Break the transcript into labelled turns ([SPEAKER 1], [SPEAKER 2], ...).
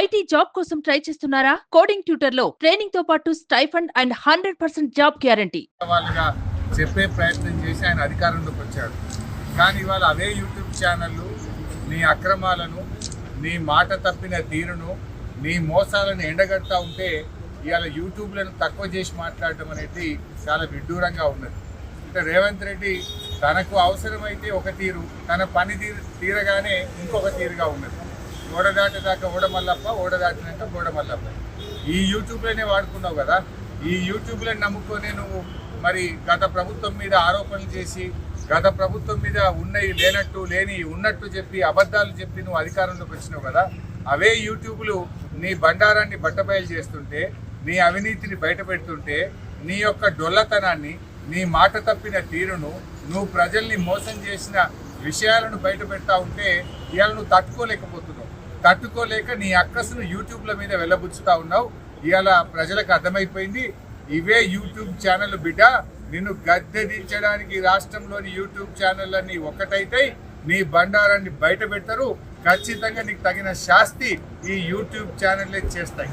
[SPEAKER 1] IT job కోసం try చేస్తున్నారా? Coding ట్యూటర్లో ట్రైనింగ్తో పాటు stipend and hundred percent job guarantee.
[SPEAKER 2] వాళ్ళుగా చెప్పే ప్రయత్నం చేసి ఆయన అధికారంలోకి వచ్చాడు. కానీ ఇవాళ అవే యూట్యూబ్ ఛానళ్ళు నీ అక్రమాలను నీ మాట తప్పిన తీరును నీ మోసాలను ఎండగడతా ఉంటే ఇవాళ యూట్యూబ్లను తక్కువ చేసి మాట్లాడటం అనేది చాలా విడ్డూరంగా ఉన్నది. అంటే రేవంత్ రెడ్డి తనకు అవసరమైతే ఒక తీరు తన పని తీరు తీరగానే ఇంకొక తీరుగా ఉన్నది. ఓడదాటేదాకా ఓడమల్లప్ప ఓడదాటినాక గోడమల్లప్ప. ఈ యూట్యూబ్లోనే వాడుకున్నావు కదా? ఈ యూట్యూబ్లో నమ్ముకొని నువ్వు మరి గత ప్రభుత్వం మీద ఆరోపణలు చేసి గత ప్రభుత్వం మీద ఉన్నవి లేనట్టు లేని ఉన్నట్టు చెప్పి అబద్ధాలు చెప్పి నువ్వు అధికారంలోకి వచ్చినావు కదా? అవే యూట్యూబ్లు నీ బండారాన్ని బట్టబయలు చేస్తుంటే నీ అవినీతిని బయటపెడుతుంటే నీ యొక్క డొల్లతనాన్ని నీ మాట తప్పిన తీరును నువ్వు ప్రజల్ని మోసం చేసిన విషయాలను బయట పెడతా ఉంటే ఇవాళ నువ్వు తట్టుకోలేకపోతున్నావు. తట్టుకోలేక నీ అక్కసును యూట్యూబ్ల మీద వెళ్ళబుచ్చుతా ఉన్నావు. ఇవాళ ప్రజలకు అర్థమైపోయింది. ఇవే యూట్యూబ్ ఛానల్ బిడ్డ. నిన్ను గద్దెదించడానికి రాష్ట్రంలోని యూట్యూబ్ ఛానళ్ళన్నీ ఒక్కటైతే నీ బండారాన్ని బయట పెడతారు. ఖచ్చితంగా నీకు తగిన శాస్తి ఈ యూట్యూబ్ ఛానళ్ళే చేస్తాయి.